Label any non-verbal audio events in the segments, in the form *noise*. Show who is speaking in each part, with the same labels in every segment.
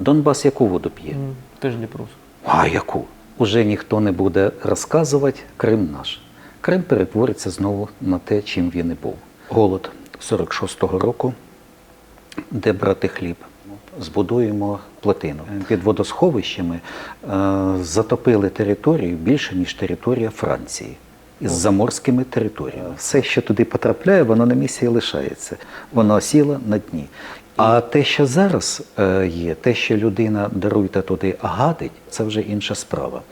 Speaker 1: Донбас яку воду п'є?
Speaker 2: Теж Дніпровськ.
Speaker 1: А яку? Уже ніхто не буде розказувати Крим наш. Крим перетвориться знову на те, чим він і був. Голод 46-го року, де брати хліб. Збудуємо плотину. Під водосховищами е, затопили територію більше, ніж територія Франції. Із заморськими територіями. Все, що туди потрапляє, воно на місці і лишається. Воно осіло на дні. А те, що зараз е, є, те, що людина даруйте туди гадить, це вже інша справа.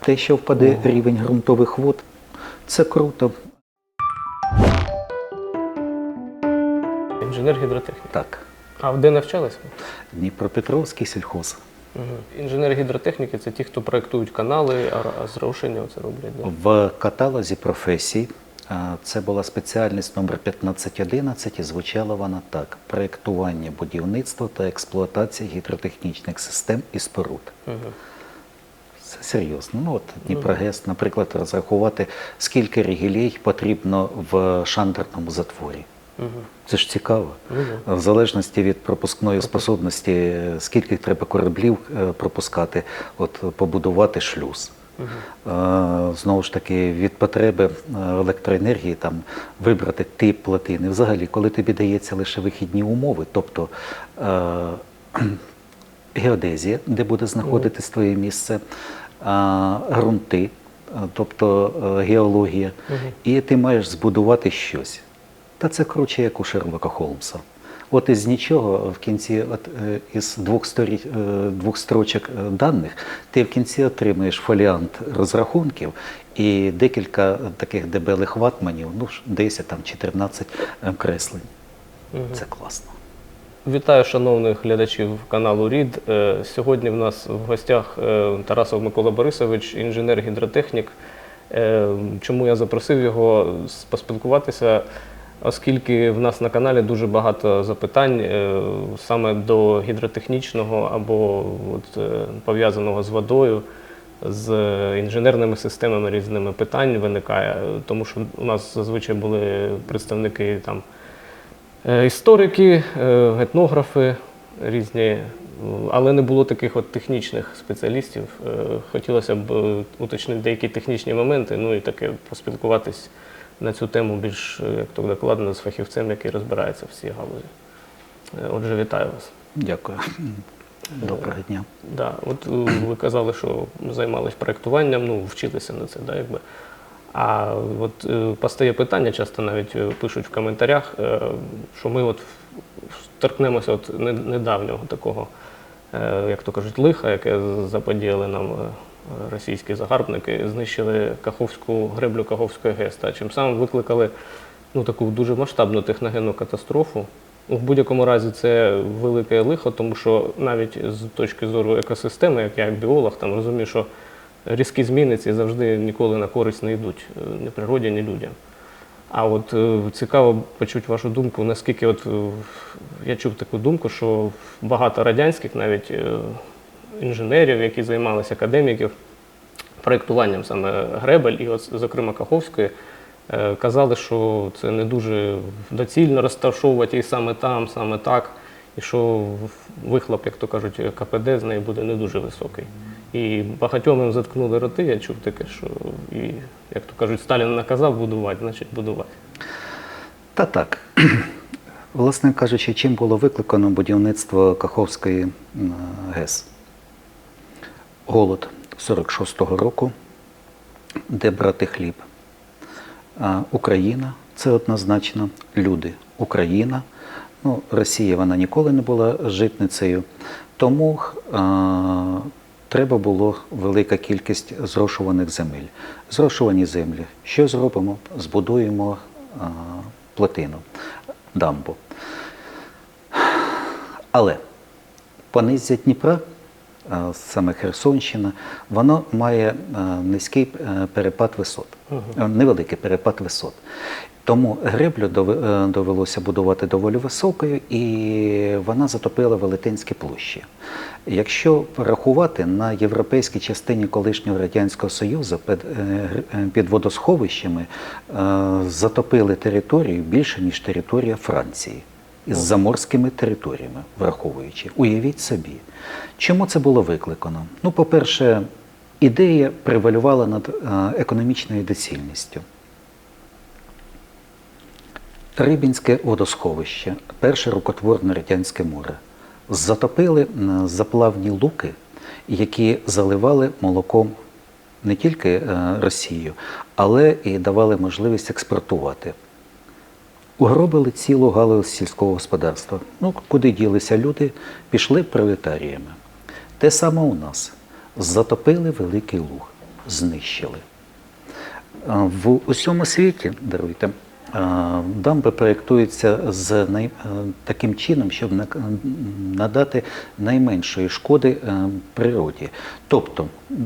Speaker 1: Те, що впаде рівень ґрунтових вод, це круто.
Speaker 2: Інженер гідротехніки.
Speaker 1: Так,
Speaker 2: А де навчалися?
Speaker 1: Дніпропетровський сільхоз.
Speaker 2: Угу. Інженери гідротехніки це ті, хто проєктують канали, а зрушення це роблять. Да?
Speaker 1: В каталозі професій це була спеціальність номер 1511 і звучала вона так: проєктування будівництва та експлуатація гідротехнічних систем і споруд.
Speaker 2: Угу.
Speaker 1: Це серйозно. Ну от Дніпрогес, наприклад, розрахувати, скільки регілей потрібно в шантерному затворі.
Speaker 2: Угу.
Speaker 1: Це ж цікаво. В залежності від пропускної способності, скільки треба кораблів е, пропускати, от побудувати шлюз. Е, Знову ж таки, від потреби е, електроенергії там вибрати тип плотини. Взагалі, коли тобі дається лише вихідні умови, тобто е, *clears throat* геодезія, де буде знаходитись твоє місце, а, ґрунти, тобто геологія, і ти маєш збудувати щось. Та це круче, як у Шерлока Холмса. От із нічого в кінці, от, е, із двох, сторі, е, двох строчок е, даних, ти в кінці отримуєш фоліант розрахунків і декілька таких дебелих ватманів, ну, ж 10 там, 14 е, креслень. Це класно.
Speaker 2: Вітаю шановних глядачів каналу РІД. Сьогодні в нас в гостях Тарасов Микола Борисович, інженер-гідротехнік. Чому я запросив його поспілкуватися? Оскільки в нас на каналі дуже багато запитань е, саме до гідротехнічного або е, пов'язаного з водою, з інженерними системами різними питань виникає, тому що у нас зазвичай були представники там Е, Історики, етнографи різні, але не було таких от технічних спеціалістів. Хотілося б уточнити деякі технічні моменти, ну і таке поспілкуватись на цю тему більш е, як то докладно з фахівцем, який розбирається в цій галузі. Е, Отже, вітаю вас.
Speaker 1: Дякую. Доброго дня.
Speaker 2: Да, от е, ви казали, що займались проєктуванням, ну, вчилися на це, да, якби. А от е, постає питання, часто навіть е, пишуть в коментарях, е, що ми от торкнемося от не- недавнього такого, е, як то кажуть, лиха, яке заподіяли нам е, російські загарбники, знищили Каховську греблю Каховської ГЕС, та чим самим викликали ну, таку дуже масштабну техногенну катастрофу. В будь-якому разі це велике лихо, тому що навіть з точки зору екосистеми, як я як біолог, там розумію, що різкі зміни ці завжди ніколи на користь не йдуть ні природі, ні людям. А от е, цікаво почути вашу думку, наскільки от е, я чув таку думку, що багато радянських навіть е, інженерів, які займалися академіків, проєктуванням саме гребель, і от, зокрема Каховської, е, казали, що це не дуже доцільно розташовувати її саме там, саме так, і що вихлоп, як то кажуть, КПД з неї буде не дуже високий. І багатьом їм заткнули роти, я чув таке, що і, як то кажуть, Сталін наказав будувати, значить будувати.
Speaker 1: Та так. Власне кажучи, чим було викликано будівництво Каховської ГЕС? Голод 46-го року, де брати хліб. Україна це однозначно люди. Україна. Ну, Росія вона ніколи не була житницею. Тому а, треба було велика кількість зрошуваних земель. Зрошувані землі. Що зробимо? Збудуємо а, плотину, дамбу. Але понизя Дніпра, саме Херсонщина, воно має е, низький е, перепад висот, е, невеликий перепад висот. Тому греблю дов- е, довелося будувати доволі високою, і вона затопила велетенські площі. Якщо порахувати на європейській частині колишнього радянського союзу під, е, е, під водосховищами е, затопили територію більше ніж територія Франції. Із заморськими територіями, враховуючи. Уявіть собі, чому це було викликано? Ну, по-перше, ідея превалювала над е, економічною доцільністю. Рибінське водосховище, перше рукотворне радянське море. Затопили заплавні луки, які заливали молоком не тільки е, Росію, але і давали можливість експортувати. Угробили цілу галузь сільського господарства. Ну, куди ділися люди, пішли пролетаріями. Те саме у нас. Затопили великий луг, знищили. В усьому світі, даруйте, дамби проєктуються з най... таким чином, щоб надати найменшої шкоди е, природі. Тобто е,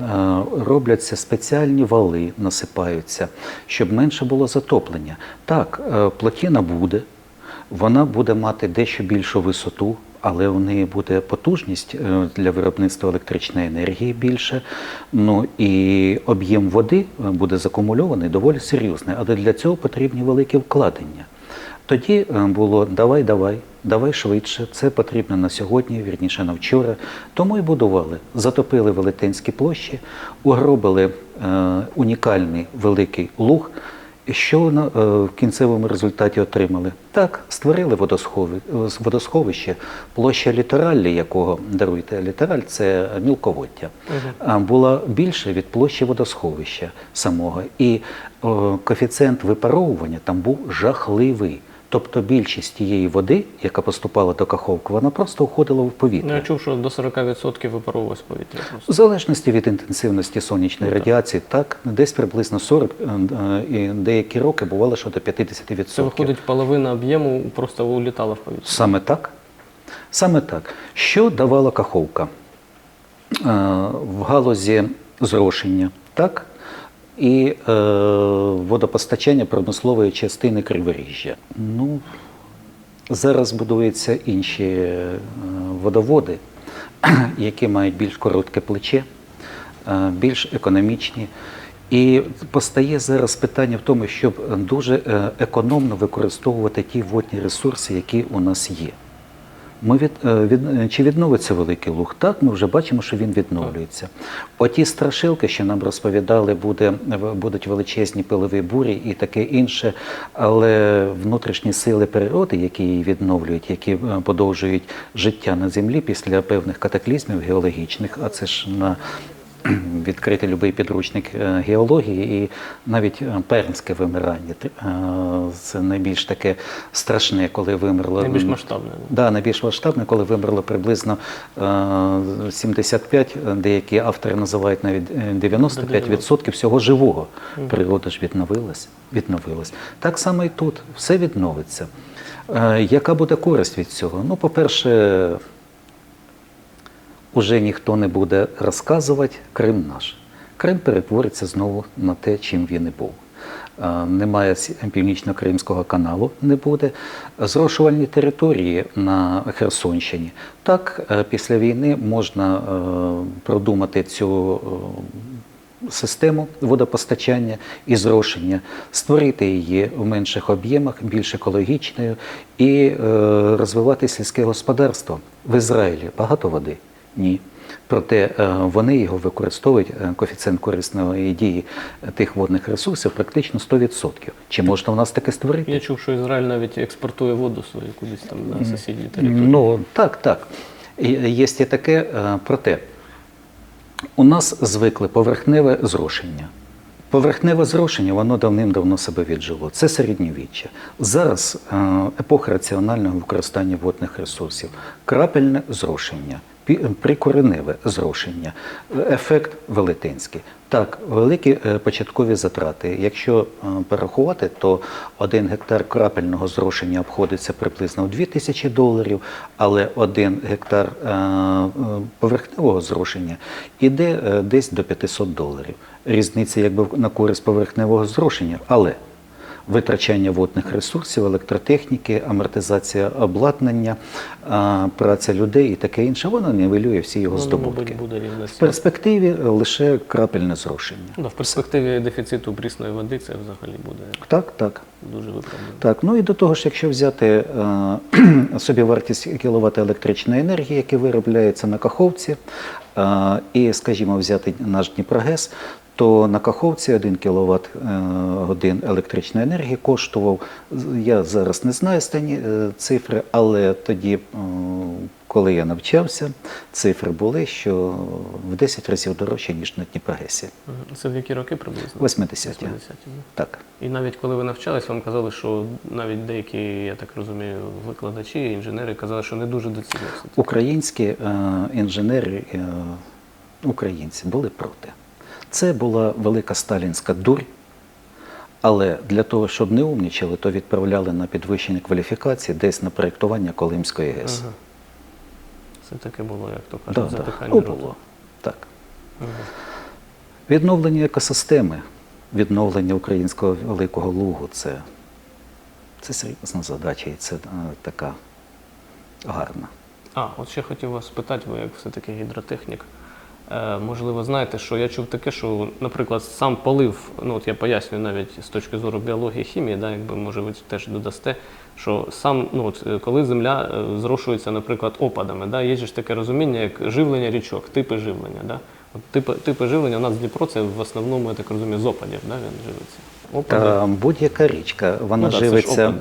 Speaker 1: робляться спеціальні вали, насипаються, щоб менше було затоплення. Так, плотіна буде, вона буде мати дещо більшу висоту, але у неї буде потужність е, для виробництва електричної енергії більше. Ну і об'єм води е, буде закумульований доволі серйозний, але для цього потрібні великі вкладення. Тоді е, було давай, давай, давай швидше. Це потрібно на сьогодні, вірніше на вчора. Тому і будували. Затопили велетенські площі, угробили унікальний великий луг. І Що на, е, в кінцевому результаті отримали? Так, створили е, водосховище, площа літералі, якого даруйте, літераль це мілководдя, а, була більше від площі водосховища самого. І о, коефіцієнт випаровування там був жахливий. Тобто більшість тієї води, яка поступала до каховки, вона просто уходила в повітря.
Speaker 2: Ну, я чув, що до 40% випаровувалось повітря.
Speaker 1: В залежності від інтенсивності сонячної радіації, так, десь приблизно 40, е, е, і деякі роки бувало, що до 50%.
Speaker 2: Це виходить половина об'єму просто улітала в повітря.
Speaker 1: Саме так. Саме так. Що давала каховка? Е, В галузі зрошення, так? І е, водопостачання промислової частини криворіжжя. Ну, зараз будуються інші е, водоводи, *clears throat* які мають більш коротке плече, е, більш економічні. І постає зараз питання в тому, щоб дуже е, економно використовувати ті водні ресурси, які у нас є. Ми від, е, від, е, чи відновиться великий луг? Так, ми вже бачимо, що він відновлюється. Оті страшилки, що нам розповідали, буде, будуть величезні пилові бурі і таке інше, але внутрішні сили природи, які її відновлюють, які е, подовжують життя на землі після певних катаклізмів геологічних, а це ж на *clears throat* відкрити будь-який підручник е, геології і навіть е, пермське вимирання. Це найбільш таке страшне, коли вимерло.
Speaker 2: Найбільш масштабне.
Speaker 1: Да, найбільш масштабне, коли вимерло приблизно е, 75, е, деякі автори називають навіть е, 95% всього живого. Природа ж відновилась, відновилась. Так само і тут все відновиться. Яка буде користь від цього? Ну, по-перше, уже ніхто не буде розказувати Крим наш. Крим перетвориться знову на те, чим він і був. Е, Немає північно-кримського каналу, не буде. Зрошувальні території на Херсонщині. Так, е, після війни можна е, продумати цю систему водопостачання і зрошення, створити її в менших об'ємах, більш екологічною і розвивати сільське господарство. В Ізраїлі багато води? Ні. Проте е, вони його використовують, е, коефіцієнт корисної дії тих водних ресурсів практично 100%. Чи можна у нас таке створити?
Speaker 2: Я чув, що Ізраїль навіть експортує воду свою кудись там на сусідні території.
Speaker 1: Ну так, так. Є і таке, е, проте у нас звикли поверхневе зрошення. Поверхневе зрошення, воно давним-давно себе віджило. Це середньовіччя. Зараз е, епоха раціонального використання водних ресурсів, крапельне зрошення, прикореневе зрошення, ефект велетенський. Так, великі е, початкові затрати. Якщо е, порахувати, то один гектар крапельного зрошення обходиться приблизно в 2000 доларів, але один гектар е, поверхневого зрошення іде десь до 500 доларів. Різниця якби на користь поверхневого зрошення, але витрачання водних ресурсів, електротехніки, амортизація обладнання, праця людей і таке інше, воно нівелює всі його здобутки.
Speaker 2: мабуть, буде рівне
Speaker 1: В перспективі лише крапельне зрушення.
Speaker 2: Ну, в перспективі дефіциту прісної води це взагалі буде
Speaker 1: Так, так.
Speaker 2: дуже виправдано.
Speaker 1: Так, ну і до того ж, якщо взяти е, *clears throat* собівартість кіловат електричної енергії, які виробляється на Каховці, е, і, скажімо, взяти наш Дніпрогес, то на Каховці 1 кВт годин електричної енергії коштував, я зараз не знаю стані е, цифри, але тоді, е, коли я навчався, цифри були, що в 10 разів дорожче, ніж на Дніпрогесі.
Speaker 2: Мгм. Це в які роки приблизно?
Speaker 1: 80-ті.
Speaker 2: 80-ті.
Speaker 1: Так.
Speaker 2: І навіть коли ви навчались, вам казали, що навіть деякі, я так розумію, викладачі, інженери казали, що не дуже доцільно.
Speaker 1: Українські е, інженери, е, українці були проти. Це була велика сталінська дурь, але для того, щоб не умнічали, то відправляли на підвищення кваліфікації десь на проєктування Колимської ГЕС.
Speaker 2: Ага. Це таке було, як то
Speaker 1: Да,
Speaker 2: кажуть,
Speaker 1: да.
Speaker 2: затикання роту.
Speaker 1: було. Так.
Speaker 2: Ага.
Speaker 1: Відновлення екосистеми, відновлення українського великого лугу це, це серйозна задача і це е, така гарна.
Speaker 2: А, от ще хотів вас спитати, ви як все-таки гідротехнік. Е, можливо, знаєте, що я чув таке, що, наприклад, сам полив, ну от я пояснюю навіть з точки зору біології хімії, да, якби може ви теж додасте, що сам, ну от е, коли земля е, зрошується, наприклад, опадами, да, є ж таке розуміння, як живлення річок, типи живлення. Да? От типи, типи живлення у нас Дніпро це в основному, я так розумію, з опадів, да, він живиться.
Speaker 1: Та будь-яка річка, вона
Speaker 2: Ну да,
Speaker 1: живиться,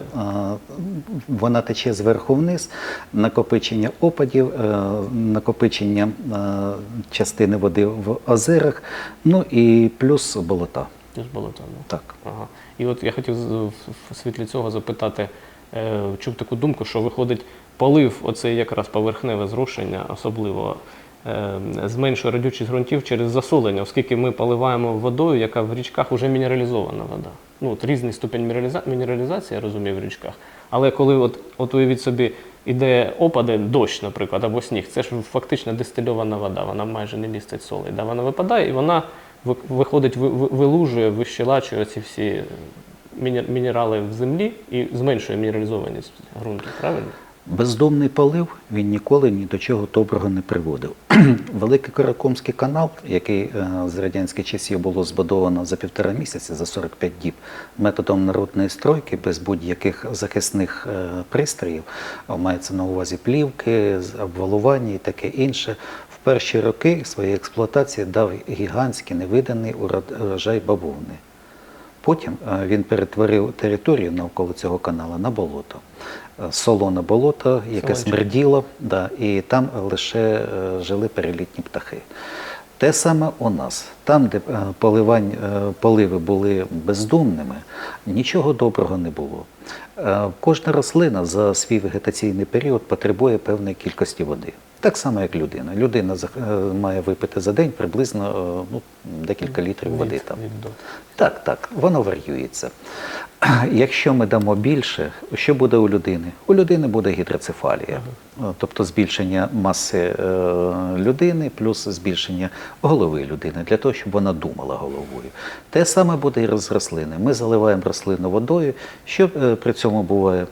Speaker 1: вона тече зверху вниз, накопичення опадів, е, накопичення е, частини води в озерах, ну і плюс болота.
Speaker 2: Ніж болото. ну.
Speaker 1: Так.
Speaker 2: Ага. І от я хотів в світлі цього запитати, е, чув таку думку, що виходить полив, оцей якраз поверхневе зрушення, особливо е, зменшує радючість ґрунтів через засолення, оскільки ми поливаємо водою, яка в річках вже мінералізована вода. Ну, от різний ступінь мінералізації, я розумію, в річках. Але коли от, от уявіть собі, іде опади, дощ, наприклад, або сніг, це ж фактично дистильована вода, вона майже не містить солей. Да? Вона випадає і вона виходить, ви- ви- вилужує, вищелачує ці всі мінерали в землі і зменшує мінералізованість ґрунту, правильно?
Speaker 1: Бездомний полив він ніколи ні до чого доброго не приводив. *clears throat* Великий Каракумський канал, який е, з радянських часів було збудовано за півтора місяця, за 45 діб, методом народної стройки, без будь-яких захисних е, пристроїв, мається на увазі плівки, обвалування і таке інше. В перші роки своєї експлуатації дав гігантський невиданий урожай бавовни. Потім е, він перетворив територію навколо цього каналу на болото. Е, Солоне болото, яке
Speaker 2: Солончаке.
Speaker 1: смерділо, да, і там лише е, жили перелітні птахи. Те саме у нас. Там, де поливань, поливи були бездумними, нічого доброго не було. Кожна рослина за свій вегетаційний період потребує певної кількості води. Так само, як людина. Людина е, має випити за день приблизно е, ну, декілька літрів води. Там.
Speaker 2: від.
Speaker 1: Так, так, воно варіюється. *clears throat* Якщо ми дамо більше, що буде у людини? У людини буде гідроцефалія, Е, тобто збільшення маси людини плюс збільшення голови людини для того, щоб вона думала головою. Те саме буде і з рослини. Ми заливаємо рослину водою, що при цьому буває.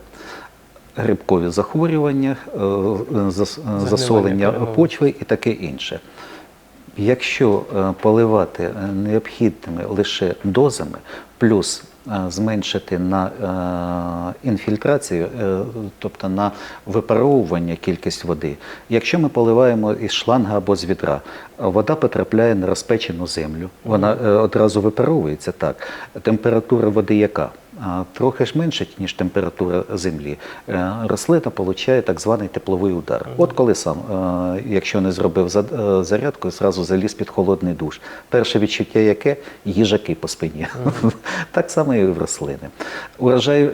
Speaker 1: Грибкові захворювання, е, е, засолення почви і таке інше. Якщо е, поливати необхідними лише дозами, плюс зменшити на інфільтрацію, тобто на випаровування кількість води. Якщо ми поливаємо із шланга або з відра, вода потрапляє на розпечену землю, вона одразу випаровується так. Температура води яка? Трохи ж менше, ніж температура землі. Е, Рослина отримує так званий тепловий удар. От коли сам, е, якщо не зробив е, зарядку, зразу заліз під холодний душ. Перше відчуття яке? Їжаки по спині. *laughs* Так само і в рослини. Урожай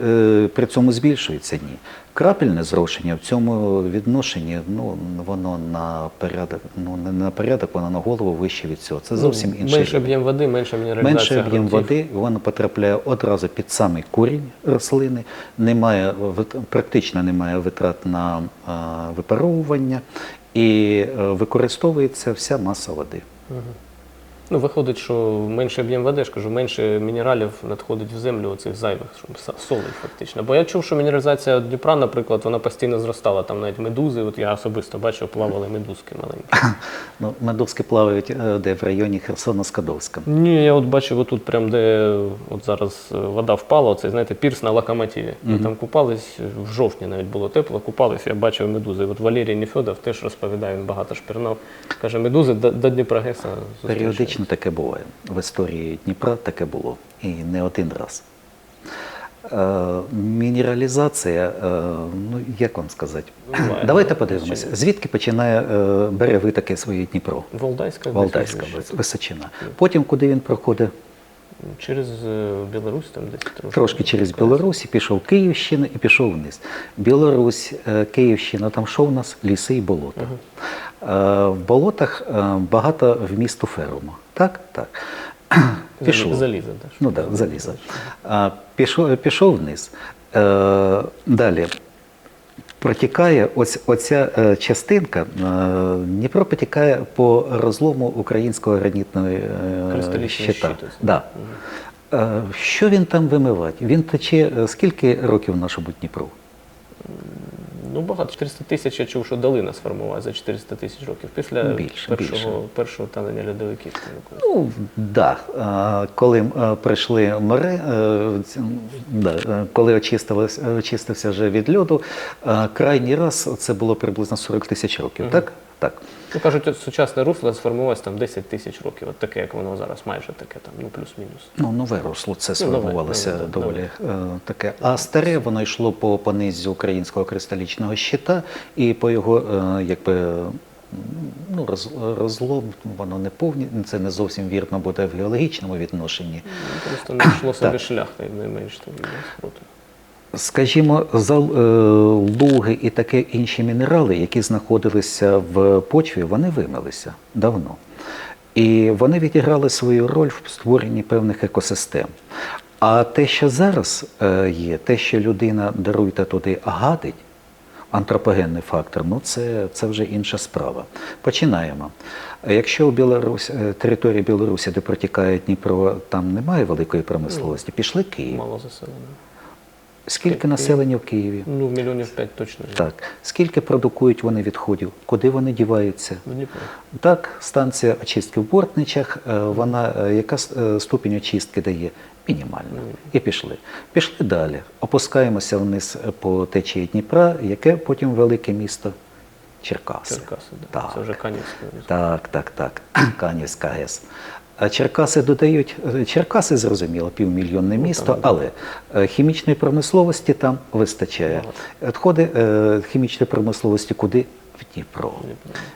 Speaker 1: при цьому збільшується? Ні. Крапельне зрошення в цьому відношенні, ну воно на порядок, ну не на порядок, воно на голову вище від цього. Це зовсім
Speaker 2: Ну,
Speaker 1: інший
Speaker 2: Менше
Speaker 1: рівень.
Speaker 2: об'єм води, менше мінералізація
Speaker 1: Менший об'єм води, воно потрапляє одразу під самий корінь рослини, немає, практично немає витрат на випаровування і е, використовується вся маса води.
Speaker 2: Ну, виходить, що менше об'єм води, я ж кажу, менше мінералів надходить в землю оцих зайвих, солей фактично. Бо я чув, що мінералізація Дніпра, наприклад, вона постійно зростала. Там навіть медузи, от я особисто бачив, плавали медузки маленькі. *laughs*
Speaker 1: Ну, медузки плавають е, де в районі Херсона-Скадовська.
Speaker 2: Ні, я от бачив отут, прям де от зараз е, вода впала, оцей, знаєте, пірс на локомотиві. Ми там купались в жовтні, навіть було тепло, купались, я бачив медузи. От Валерій Нефьодов теж розповідає, він багато шпірнав. Каже, медузи до, до Дніпра Геса.
Speaker 1: Періодично таке буває. В історії Дніпра таке було. І не один раз. Е, мінералізація, е, ну як вам сказати?
Speaker 2: Буває.
Speaker 1: Давайте подивимося, звідки починає е, бере витоки своє Дніпро?
Speaker 2: Валдайська,
Speaker 1: Валдайська височина. Потім куди він проходить?
Speaker 2: Через Білорусь там десь трошки.
Speaker 1: Трошки через Білорусь, і пішов Київщина і пішов вниз. Білорусь, Київщина, там що у нас? Ліси і болота. Е, В болотах е, багато вмісту феруму. Так? Так. Пішов.
Speaker 2: Залізо, так.
Speaker 1: Ну так, да, залізо. Пішов, пішов вниз. Е, далі. Протікає ось оця е, частинка, е, Дніпро потікає по розлому українського гранітного е, щита. Да. Е, що він там вимиває? Він тече е, скільки років нашому Дніпру?
Speaker 2: Ну, багато. 400 тисяч я чув, що долина сформувалася за 400 тисяч років. Після
Speaker 1: Більше,
Speaker 2: першого,
Speaker 1: більше.
Speaker 2: першого танення льодовиків.
Speaker 1: Ну, да. Коли е, прийшли море, е, да, е, коли очистилось, очистився вже від льоду, е, крайній раз це було приблизно 40 тисяч років, так? Так.
Speaker 2: Ну, кажуть, сучасне русло сформувалось там 10 тисяч років. От таке, як воно зараз, майже таке, там, ну, плюс-мінус.
Speaker 1: Ну, нове русло це
Speaker 2: Ну,
Speaker 1: сформувалося
Speaker 2: нове, да,
Speaker 1: доволі е, таке. А старе воно йшло по понизі українського кристалічного щита і по його е, якби. Ну, роз, розлом, воно не повні, це не зовсім вірно буде в геологічному відношенні.
Speaker 2: Ну, Просто не йшло собі шлях, найменш спротив.
Speaker 1: Скажімо, зал- е, і таке інші мінерали, які знаходилися в почві, вони вимилися давно. І вони відіграли свою роль в створенні певних екосистем. А те, що зараз е, є, те, що людина даруйте туди гадить, антропогенний фактор, ну це, це вже інша справа. Починаємо. Якщо у Білорусь, е, території Білорусі, де протікає Дніпро, там немає великої промисловості, пішли Київ.
Speaker 2: Мало заселено.
Speaker 1: Скільки населення в Києві?
Speaker 2: Ну, мільйонів п'ять точно.
Speaker 1: Так. Скільки продукують вони відходів? Куди вони діваються?
Speaker 2: В Дніпро.
Speaker 1: Так, станція очистки в Бортничах, е, вона е, яка е, ступінь очистки дає? Мінімальна. І пішли. Пішли далі. Опускаємося вниз по течії Дніпра, яке потім велике місто Черкаси.
Speaker 2: Черкаси, да.
Speaker 1: Так.
Speaker 2: Це вже Канівська.
Speaker 1: Так, так, так. *clears throat* Канівська ГЕС. А Черкаси додають, е, Черкаси зрозуміло, півмільйонне місто, але е, хімічної промисловості там вистачає. Відходи е, хімічної промисловості куди? В. Дніпро.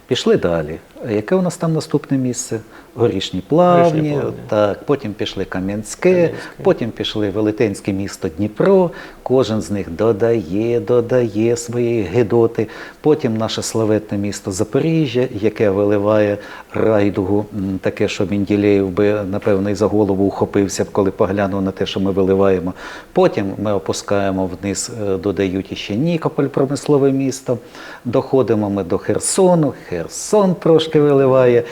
Speaker 1: Пішли далі. Яке у нас там наступне місце? Горішні плавні,
Speaker 2: Горішні Плавні.
Speaker 1: так, потім пішли Кам'янське,
Speaker 2: Кам'янське.
Speaker 1: потім пішли велетенське місто Дніпро. Кожен з них додає, додає свої гидоти. Потім наше славетне місто Запоріжжя, яке виливає райдугу, таке, що Менділеєв би, напевно, і за голову ухопився, коли поглянув на те, що ми виливаємо. Потім ми опускаємо вниз, е, додають іще Нікополь, промислове місто. Доходимо ми до Херсону. Херсон трошки виливає,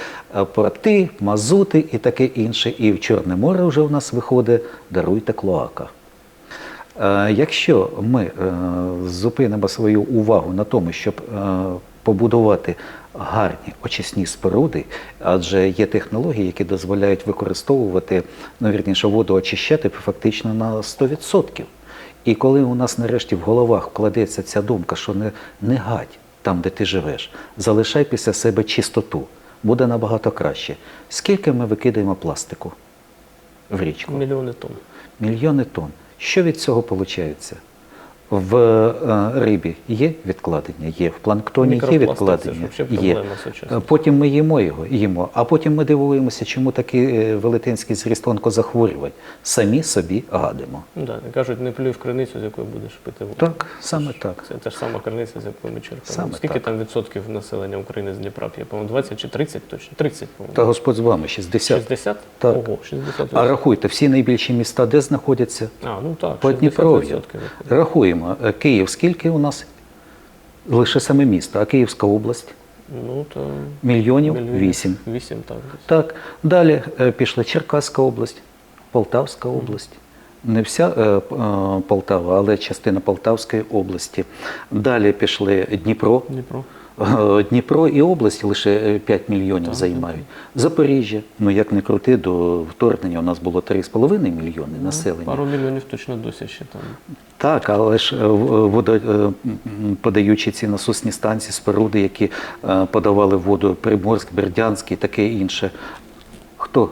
Speaker 1: порти, мазути і таке інше. І в Чорне море вже у нас виходить даруйте клоака. Е, Якщо ми е, зупинимо свою увагу на тому, щоб е, побудувати гарні очисні споруди, адже є технології, які дозволяють використовувати, ну, вірніше, воду очищати фактично на 100%. І коли у нас нарешті в головах вкладеться ця думка, що не, не гадь там, де ти живеш, залишай після себе чистоту, буде набагато краще. Скільки ми викидаємо пластику в річку?
Speaker 2: Мільйони тонн.
Speaker 1: Мільйони тонн. Що від цього виходить? В е, рибі є відкладення, є в планктоні є відкладення.
Speaker 2: це
Speaker 1: Є. Е, Потім ми їмо його, їмо, а потім ми дивуємося, чому такий е, велетенський зріст онкозахворювань. Самі собі гадимо.
Speaker 2: Да, кажуть, не плюй в криницю, з якої будеш пити воду.
Speaker 1: Так, саме так.
Speaker 2: Це та ж сама криниця, з якої ми черпаємо. Скільки
Speaker 1: так.
Speaker 2: там відсотків населення України з Дніпра п'є? По-моєму, 20 чи 30 точно? 30, по-моєму.
Speaker 1: Та Господь з вами 60.
Speaker 2: 60?
Speaker 1: Так.
Speaker 2: Ого, 60
Speaker 1: А рахуйте, всі найбільші міста де знаходяться?
Speaker 2: А, ну так,
Speaker 1: По
Speaker 2: 60%
Speaker 1: Дніпров'ю. Рахуємо. Е, Київ скільки у нас? Лише саме місто, а Київська область
Speaker 2: Ну, то
Speaker 1: Мільйонів вісім.
Speaker 2: Вісім, так.
Speaker 1: Так, далі е, пішла Черкаська область, Полтавська область. Не вся е, е, Полтава, але частина Полтавської області. Далі пішли Дніпро.
Speaker 2: Дніпро.
Speaker 1: Е, Дніпро і область лише е, 5 мільйонів займають. Запоріжжя, ну як не крути, до вторгнення у нас було 3,5 мільйони населення.
Speaker 2: Пару мільйонів точно досі ще там.
Speaker 1: Так, але ж е, е, подаючи ці насосні станції, споруди, які подавали воду Приморськ, Бердянськ і таке інше. Хто?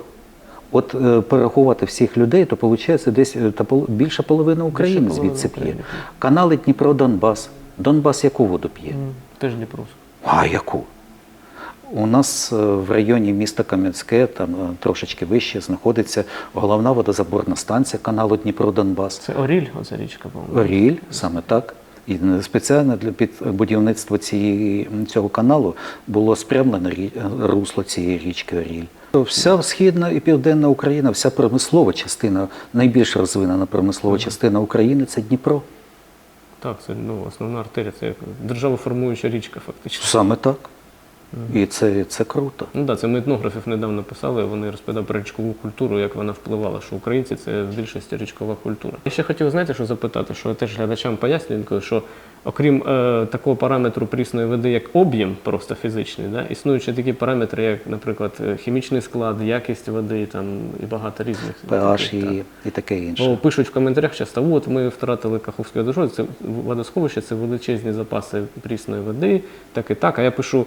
Speaker 1: От порахувати всіх людей, то виходить десь та більше половини України
Speaker 2: половини
Speaker 1: звідси п'є. Канали Дніпро-Донбас. Донбас яку воду п'є?
Speaker 2: Теж Дніпро.
Speaker 1: А яку? У нас е, в районі міста Кам'янське, там е, трошечки вище, знаходиться головна водозаборна станція каналу Дніпро-Донбас.
Speaker 2: Це Оріль, оця річка, по-моєму.
Speaker 1: Оріль, саме так. І спеціально для під будівництва цієї, цього каналу було спрямлено русло цієї річки Оріль. Вся східна і південна Україна, вся промислова частина, найбільш розвинена промислова частина України це Дніпро.
Speaker 2: Так, це ну, основна артерія, це державоформуюча річка, фактично.
Speaker 1: Саме так. І це, це круто.
Speaker 2: Ну так, це ми етнографів недавно писали, вони розповідали про річкову культуру, як вона впливала, що українці це в більшості річкова культура. Я ще хотів, знаєте, що запитати, що я теж глядачам пояснюю, що окрім е, такого параметру прісної води, як об'єм, просто фізичний, да, існують ще такі параметри, як, наприклад, е, хімічний склад, якість води там, і багато різних.
Speaker 1: PH
Speaker 2: таких, так.
Speaker 1: і, і таке
Speaker 2: Бо пишуть в коментарях часто, от ми втратили Каховське водосховище, це водосховище, це величезні запаси прісної води, так і так. А я пишу,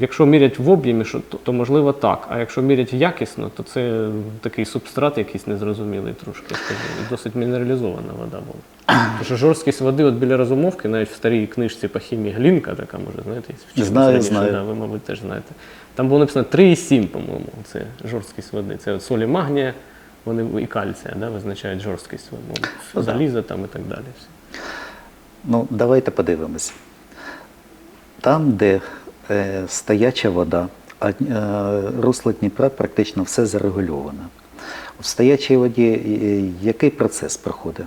Speaker 2: якщо мірять в об'ємі, то, можливо так. А якщо мірять якісно, то це такий субстрат якийсь незрозумілий трошки, скажу. Досить мінералізована вода була. *clears throat* Тому що жорсткість води от біля розумовки, навіть в старій книжці по хімії Глінка, така може, знаєте,
Speaker 1: Знаю,
Speaker 2: раніше,
Speaker 1: знаю.
Speaker 2: да, ви, мабуть, теж знаєте. Там було написано 3,7, по-моєму, це жорсткість води. Це от солі магнія, вони і кальція, да, визначають жорсткість води,
Speaker 1: Ну,
Speaker 2: заліза там і так далі.
Speaker 1: Ну, давайте подивимось. Там, де е, стояча вода, а е, русло Дніпра практично все зарегульовано. В стоячій воді е, який процес проходить?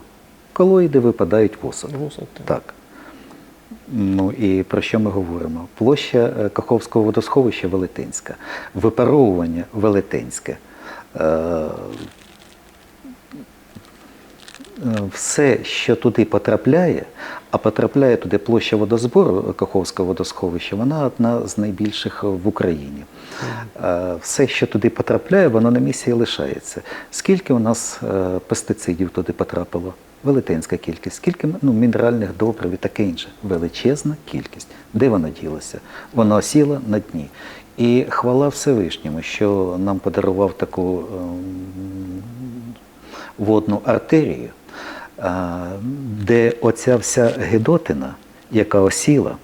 Speaker 1: Колоїди випадають в осад.
Speaker 2: Так.
Speaker 1: Так. Ну і про що ми говоримо? Площа е, Каховського водосховища Велетенська, випаровування Велетенське. Е, Все, що туди потрапляє, а потрапляє туди площа водозбору Каховського водосховища, вона одна з найбільших в Україні. Е, Все, що туди потрапляє, воно на місці і лишається. Скільки у нас е, пестицидів туди потрапило? Велетенська кількість. Скільки ну, мінеральних добрив і таке інше? Величезна кількість. Де вона ділася? Вона осіла на дні. І хвала Всевишньому, що нам подарував таку ем, водну артерію, де оця вся гидотина, яка осіла,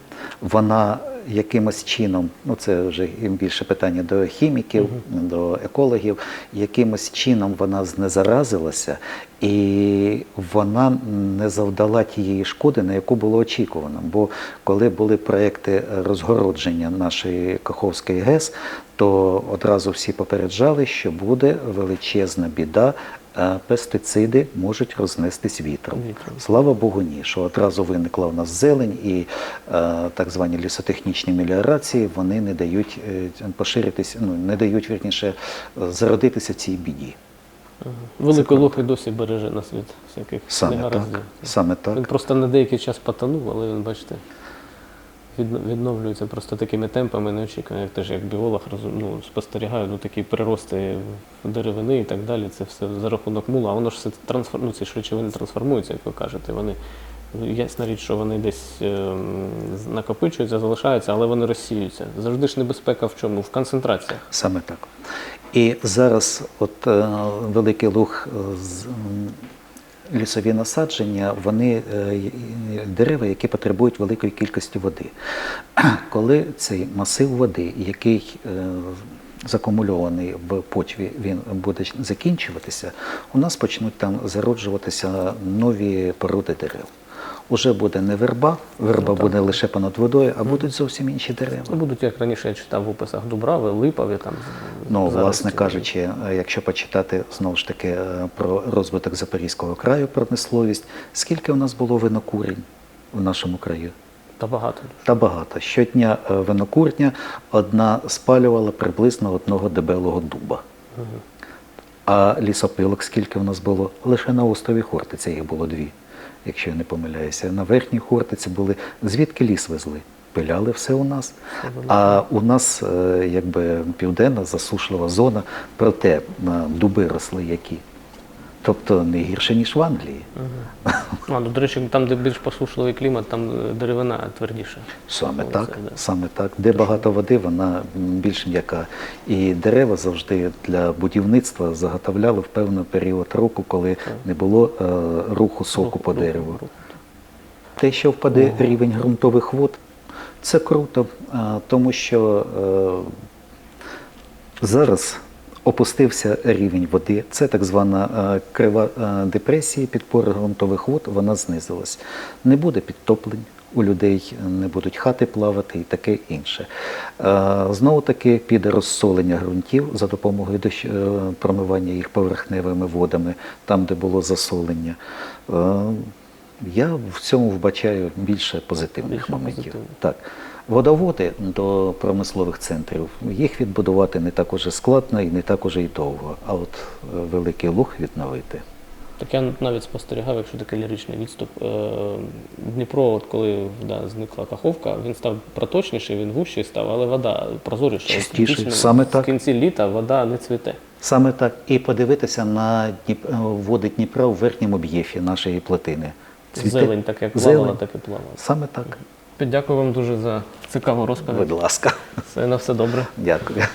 Speaker 1: вона якимось чином, ну це вже більше питання до хіміків, до екологів, якимось чином вона знезаразилася і вона не завдала тієї шкоди, на яку було очікувано. Бо коли були проекти розгородження нашої Каховської ГЕС, то одразу всі попереджали, що буде величезна біда. Е, Пестициди можуть рознестись вітром.
Speaker 2: Вітром.
Speaker 1: Слава Богу, ні, що одразу виникла у нас зелень і е, так звані лісотехнічні меліорації, вони не дають е, поширитись, ну не дають вірніше зародитися цій біді.
Speaker 2: І досі береже нас від всяких
Speaker 1: Саме
Speaker 2: негараздів.
Speaker 1: так. Саме так.
Speaker 2: Він просто на деякий час потонув, але він, бачите, відновлюється просто такими темпами неочікувано. Я теж як біолог ну, спостерігаю, ну, такі прирости деревини і так далі. Це все за рахунок мула. Воно ж все трансфор... ну, ці ж речовини трансформуються, як ви кажете. Вони ясна річ, що вони десь ем, накопичуються, залишаються, але вони розсіюються. Завжди ж небезпека в чому? В концентраціях.
Speaker 1: Саме так. І зараз от е, Великий Луг е, лісові насадження, вони е, дерева, які потребують великої кількості води. *clears throat* Коли цей масив води, який е, закумульований в почві, він буде закінчуватися, у нас почнуть там зароджуватися нові породи дерев. Уже буде не верба, верба
Speaker 2: Ну,
Speaker 1: буде лише понад водою, а будуть зовсім інші дерева.
Speaker 2: Ну, будуть, як раніше я читав в описах Дубрави, липові там.
Speaker 1: Ну,
Speaker 2: зараз
Speaker 1: власне кажучи, е, якщо почитати знову ж таки е, про розвиток Запорізького краю, промисловість, скільки у нас було винокурень в нашому краю?
Speaker 2: Та багато.
Speaker 1: Та багато. Щодня е, винокурня одна спалювала приблизно одного дебелого дуба. А лісопилок скільки в нас було? Лише на острові Хортиця їх було дві, якщо я не помиляюся. На верхній Хортиці були, звідки ліс везли? Пиляли все у нас. А у нас е, якби південна засушлива зона, проте е, дуби росли які. Тобто не гірше, ніж в Англії.
Speaker 2: А, ну, до речі, там, де більш посушливий клімат, там е, деревина твердіша.
Speaker 1: Саме
Speaker 2: Оце,
Speaker 1: так,
Speaker 2: да.
Speaker 1: саме так. Де багато води, вона більш м'яка. І дерева завжди для будівництва заготовляли в певний період року, коли не було е, руху соку по дереву.
Speaker 2: руху.
Speaker 1: Те, що впаде рівень ґрунтових вод, це круто, тому що е, зараз опустився рівень води. Це так звана е, крива е, депресії, підпори ґрунтових вод, вона знизилась. Не буде підтоплень. У людей не будуть хати плавати і таке інше. Е, Знову таки піде розсолення ґрунтів за допомогою дощ- промивання їх поверхневими водами, там, де було засолення. Я в цьому вбачаю більше позитивних
Speaker 2: Більше
Speaker 1: моментів.
Speaker 2: позитивних.
Speaker 1: Так. Водоводи до промислових центрів їх відбудувати не так уже складно і не так уже й довго. А от е, великий луг відновити.
Speaker 2: Так я навіть спостерігав, якщо такий ліричний відступ. е, Дніпро, от коли да, зникла Каховка, він став проточніший, він вущий став, але вода прозоріша. От
Speaker 1: Чистіший, саме
Speaker 2: В
Speaker 1: так.
Speaker 2: кінці літа вода не цвіте.
Speaker 1: Саме так. І подивитися на Дніп... е, води Дніпра в верхньому б'єфі нашої плотини. Цвіте.
Speaker 2: Зелень так як плавала,
Speaker 1: Зелень.
Speaker 2: так і плавала.
Speaker 1: Саме так.
Speaker 2: Дякую вам дуже за цікаву розповідь.
Speaker 1: Будь ласка.
Speaker 2: Все на все добре.
Speaker 1: Дякую.